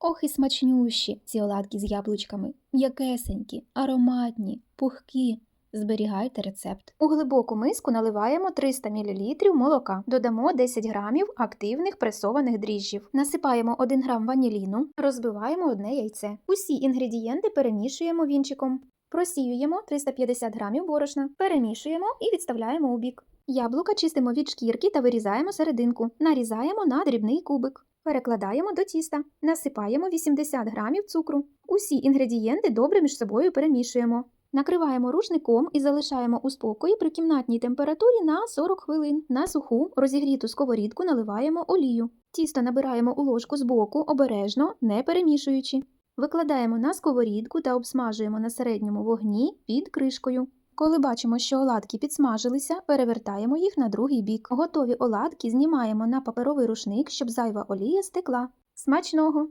Ох і смачнющі ці оладки з яблучками, м'якесенькі, ароматні, пухкі. Зберігайте рецепт. У глибоку миску наливаємо 300 мл молока, додамо 10 грамів активних пресованих дріжджів, насипаємо 1 грам ваніліну, розбиваємо одне яйце. Усі інгредієнти перемішуємо вінчиком. Просіюємо 350 грамів борошна, перемішуємо і відставляємо у бік. Яблука чистимо від шкірки та вирізаємо серединку. Нарізаємо на дрібний кубик. Перекладаємо до тіста, насипаємо 80 грамів цукру. Усі інгредієнти добре між собою перемішуємо. Накриваємо рушником і залишаємо у спокої при кімнатній температурі на 40 хвилин. На суху розігріту сковорідку наливаємо олію. Тісто набираємо у ложку з боку обережно, не перемішуючи. Викладаємо на сковорідку та обсмажуємо на середньому вогні під кришкою. Коли бачимо, що оладки підсмажилися, перевертаємо їх на другий бік. Готові оладки знімаємо на паперовий рушник, щоб зайва олія стекла. Смачного!